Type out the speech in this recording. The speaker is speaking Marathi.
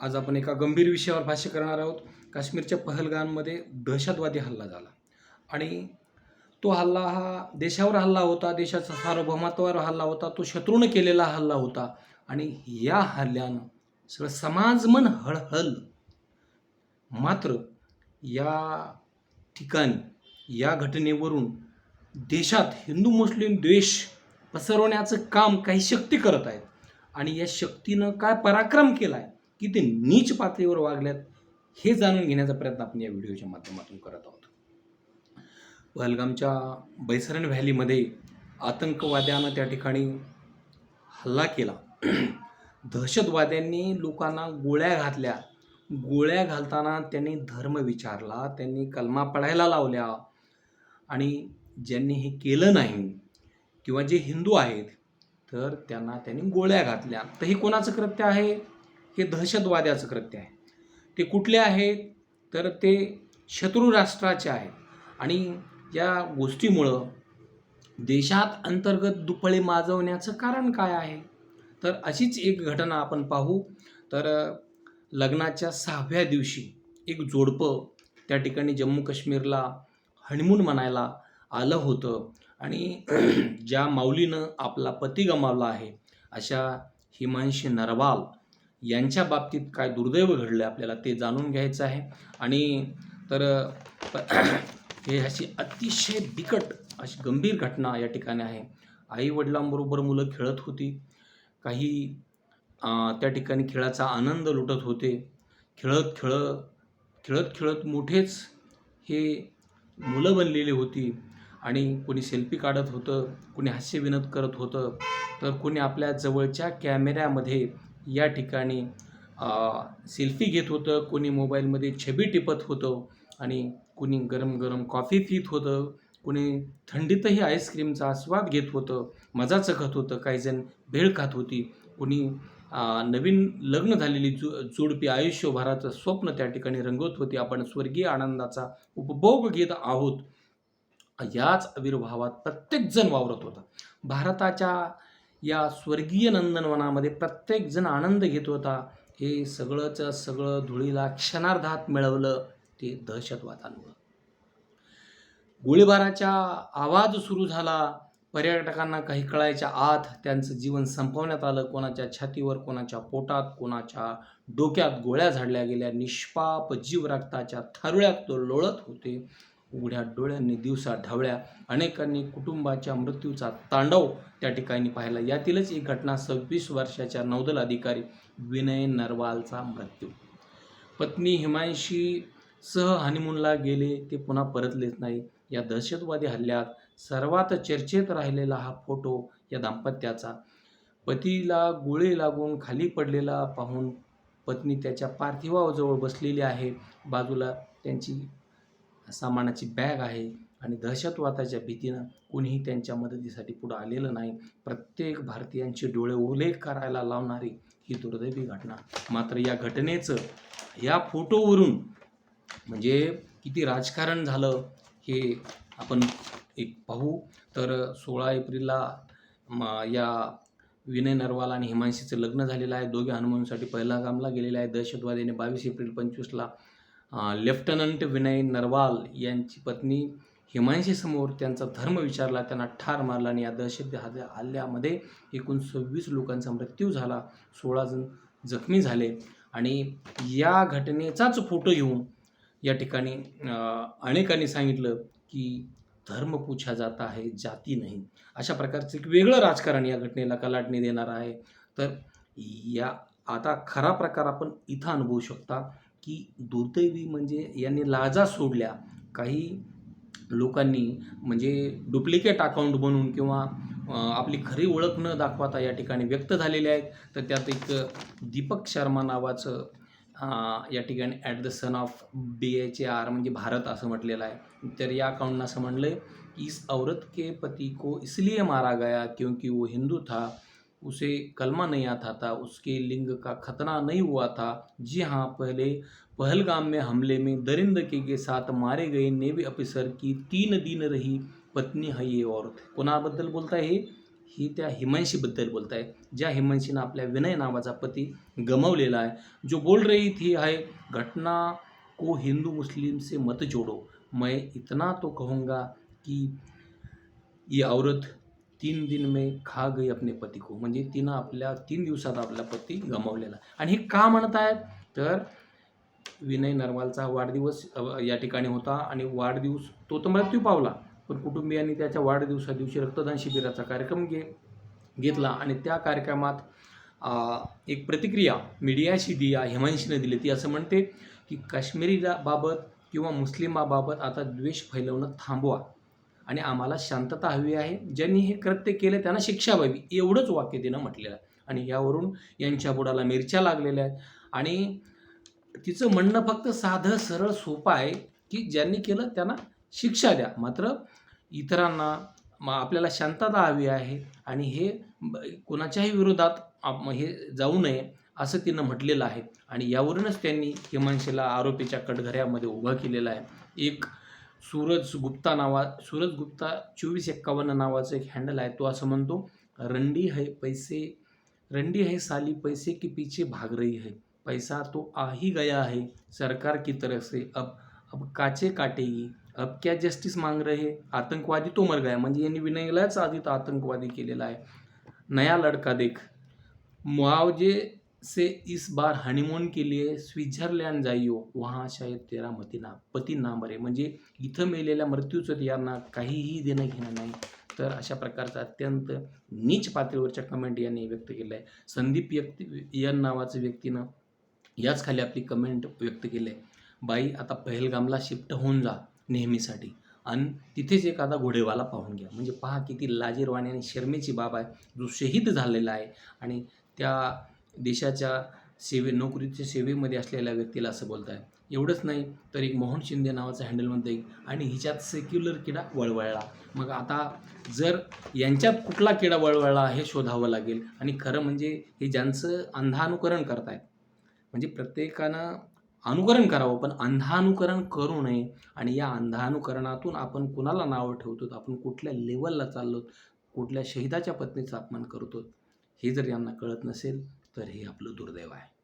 आज आपण एका गंभीर विषयावर भाष्य करणार आहोत. काश्मीरच्या पहलगाममध्ये दहशतवादी हल्ला झाला. आणि तो हल्ला हा देशावर हल्ला होता देशाचा सार्वभौमत्वावर हल्ला होता तो शत्रूनं केलेला हल्ला होता. आणि या हल्ल्यानं सगळं समाजमन हळहल. मात्र या ठिकाणी या घटनेवरून देशात हिंदू मुस्लिम द्वेष पसरवण्याचं काम काही शक्ती करत आहेत. आणि या शक्तीनं काय पराक्रम केला आहे की ते नीच पातळीवर वागल्यात हे जाणून घेण्याचा प्रयत्न आपण या व्हिडिओच्या माध्यमातून करत आहोत. पहलगामच्या बैसरन व्हॅलीमध्ये आतंकवाद्यानं त्या ठिकाणी हल्ला केला. दहशतवाद्यांनी लोकांना गोळ्या घातल्या. गोळ्या घालताना त्यांनी धर्म विचारला त्यांनी कलमा पडायला लावल्या आणि ज्यांनी हे केलं नाही किंवा जे हिंदू आहेत तर त्यांना त्यांनी गोळ्या घातल्या. तर हे कोणाचं कृत्य आहे? हे दहशतवाद्याचं कृत्य आहे. ते कुठले आहेत? तर ते शत्रू राष्ट्राचे आहेत. आणि या गोष्टीमुळं देशात अंतर्गत दुपळे माजवण्याचं कारण काय आहे? तर अशीच एक घटना आपण पाहू. तर लग्नाच्या सहाव्या दिवशी एक जोडपं त्या ठिकाणी जम्मू काश्मीरला हनीमून म्हणायला आलं होतं. आणि ज्या माऊलीनं आपला पती गमावला आहे अशा हिमांशी नरवाल यांच्या बाबतीत काय दुर्दैव घडलं आपल्याला ते जाणून घ्यायचं आहे. आणि तर हे अशी अतिशय बिकट अशी गंभीर घटना या ठिकाणी आहे. आई वडिलांबरोबर मुलं खेळत होती. काही त्या ठिकाणी खेळाचा आनंद लुटत होते. खेळत खेळत खेळत खेळत मोठेच हे मुलं बनलेली होती. आणि कोणी सेल्फी काढत होतं कोणी हास्यविनोद करत होतं. तर कोणी आपल्या जवळच्या कॅमेऱ्यामध्ये या ठिकाणी सेल्फी घेत होतं. कोणी मोबाईलमध्ये छबी टिपत होतं आणि कोणी गरम गरम कॉफी पित होतं. कोणी थंडीतही आईस्क्रीमचा आस्वाद घेत होतं. मजा चखत होतं. काही जण भेळ खात होती. कोणी नवीन लग्न झालेली जु जोडपी आयुष्यभराचं स्वप्न त्या ठिकाणी रंगवत होती. आपण स्वर्गीय आनंदाचा उपभोग घेत आहोत. याच आविर्भावात प्रत्येकजण वावरत होता. भारताच्या या स्वर्गीय नंदनवनामध्ये प्रत्येकजण आनंद घेत होता. हे सगळंच सगळं धुळीला क्षणार्धात मिळवलं ते दहशतवादांमुळं. गोळीबाराचा आवाज सुरू झाला. पर्यटकांना काही कळायच्या आत त्यांचं जीवन संपवण्यात आलं. कोणाच्या छातीवर कोणाच्या पोटात कोणाच्या डोक्यात गोळ्या झाडल्या गेल्या. निष्पाप जीव रक्ताच्या थारुळ्यात तो लोळत होते. उघड्या डोळ्यांनी दिवसा ढवळ्या अनेकांनी कुटुंबाच्या मृत्यूचा तांडव त्या ठिकाणी पाहिला. यातीलच एक घटना सव्वीस वर्षाच्या नौदल अधिकारी विनय नरवालचा मृत्यू. पत्नी हिमांशी सह हनीमूनला गेले ते पुन्हा परतलेच नाही. या दहशतवादी हल्ल्यात सर्वात चर्चेत राहिलेला हा फोटो या दाम्पत्याचा. पतीला गोळी लागून खाली पडलेला पाहून पत्नी त्याच्या पार्थिवाजवळ बसलेली आहे. बाजूला त्यांची सामानाची बॅग आहे आणि दहशतवादाच्या भीतीनं कुणीही त्यांच्या मदतीसाठी पुढं आलेलं नाही. प्रत्येक भारतीयांचे डोळे ओले करायला लावणारी ही दुर्दैवी घटना. मात्र या घटनेचं या फोटोवरून म्हणजे किती राजकारण झालं हे आपण एक पाहू. तर सोळा एप्रिलला म या विनय नरवाल आणि हिमांशीचं लग्न झालेलं आहे. दोघे हनुमानसाठी पहिला कामला गेलेला आहे. दहशतवादीने बावीस एप्रिल पंचवीसला लेफ्टनंट विनय नरवाल यांची पत्नी हिमांशीसमोर त्यांचा धर्म विचारला त्यांना ठार मारला आणि या दहशत हल्ल्या हल्ल्यामध्ये एकूण सव्वीस लोकांचा मृत्यू झाला सोळा जण जखमी झाले आणि या घटनेचाच फोटो घेऊन या ठिकाणी अनेकांनी सांगितलं की धर्म पूछा जाता आहे जाती नाही. अशा प्रकारचं एक वेगळं राजकारण या घटनेला कलाटणी देणार आहे. तर या आता खरा प्रकार आपण इथं अनुभवू शकता. की दुर्दैवी म्हणजे यांनी लाजा सोडल्या. काही लोकांनी म्हणजे डुप्लिकेट अकाउंट बनवून किंवा आपली खरी ओळख न दाखवता या ठिकाणी व्यक्त झालेले आहेत. तर त्यात एक दीपक शर्मा नावाचं या ठिकाणी at the sun of B H A R म्हणजे भारत असं म्हटलेलं आहे. तर या अकाउंटनं असं म्हणलं आहे की इस औरत के पती को इसलिए मारा गया क्योंकि वो हिंदू था उसे कलमा नहीं आता था, उसके लिंग का खतना नहीं हुआ था। जी हाँ पहले पहलगाम में हमले में दरिंदगी के साथ मारे गए नेवी ऑफिसर की तीन दिन रही पत्नी है, ये औरत। कोणाबद्दल बोलताय हे? ही त्या हिमांशीबद्दल बोलत आहे ज्या हिमांशीनं आपल्या विनय नावाचा पती गमावलेला आहे, जो बोल रही थी है घटना को हिंदू मुस्लिम से मत जोड़ो। मैं इतना तो कहूँगा कि ये औरत तीन दिन में खा गई अपने पती को. म्हणजे तिनं आपल्या तीन दिवसात आपला पती गमावलेला. आणि हे का म्हणत आहेत तर विनय नरवालचा वाढदिवस या ठिकाणी होता आणि वाढदिवस तो तर मृत्यू पावला. पण कुटुंबियांनी त्याच्या वाढदिवसा दिवशी रक्तदान शिबिराचा कार्यक्रम घे घेतला आणि त्या कार्यक्रमात एक प्रतिक्रिया मीडियाशी दिया हिमांशीने दिली. ती असं म्हणते की काश्मीरीला बाबत किंवा मुस्लिमाबाबत आता द्वेष फैलवणं थांबवा. आणि आम्हाला शांतता हवी आहे. ज्यांनी हे कृत्य केलं त्यांना शिक्षा व्हावी एवढंच वाक्य तिनं म्हटलेलं आहे. आणि यावरून यांच्या बुडाला मिरच्या लागलेल्या आहेत. आणि तिचं म्हणणं फक्त साधं सरळ सोपं आहे की ज्यांनी केलं त्यांना शिक्षा द्या. मात्र इतरांना मग आपल्याला शांतता हवी आहे आणि हे कोणाच्याही विरोधात आप- हे जाऊ नये असं तिनं म्हटलेलं आहे. आणि यावरूनच त्यांनी हिमांशीला आरोपीच्या कटघऱ्यामध्ये उभं केलेला आहे. एक सूरज गुप्ता नावा सूरज गुप्ता चोवीस एक्कावन्न नावाचं एक हँडल आहे. तो असं म्हणतो रंडी है पैसे रंडी है साली पैसे के पीछे भाग रही है. पैसा तो आ ही गया है सरकार की तरफ से. अब अब काचे काटेगी? अब क्या जस्टिस मांग रहे आतंकवादी तो मर गया. म्हणजे यांनी विनयलाच आधी तर आतंकवादी केलेला आहे. नया लड़का देख. मुआवजे से इस बार हनीमून के लिए स्वित्झर्लंड जाईयो वहाँ शायद तेरा मतीना पती ना मरे. म्हणजे इथं मेलेल्या मृत्यूचं यांना काहीही देणं घेणं नाही. तर अशा प्रकारचा अत्यंत नीच पातळीवरच्या कमेंट यांनी व्यक्त केलं आहे संदीप व्यक्ती या नावाचं व्यक्तीनं याच खाली आपली कमेंट व्यक्त केली आहे बाई आता पहलगामला शिफ्ट होऊन जा नेहमीसाठी आणि तिथेच एखादा घोडेवाला पाहून घ्या. म्हणजे पहा किती लाजीरवाणी आणि शर्मेची बाब आहे. जो शहीद झालेला आहे. आणि त्या देशाच्या सेवे नोकरीच्या सेवेमध्ये असलेल्या व्यक्तीला असं बोलत आहे एवढंच नाही तर एक मोहन शिंदे नावाचं हँडल म्हणतं एक आणि हिच्यात सेक्युलर किडा वळवळला. मग आता जर यांच्यात कुठला किडा वळवळला हे शोधावं लागेल. आणि खरं म्हणजे हे ज्यांचं अंधानुकरण करतायत म्हणजे प्रत्येकानं अनुकरण करावं पण अंधानुकरण करू नये. आणि या अंधानुकरणातून आपण कुणाला नावं ठेवतो आपण कुठल्या लेवलला चाललो कुठल्या शहिदाच्या पत्नीचा अपमान करतो हे जर यांना कळत नसेल तर हे आपलं दुर्दैव आहे.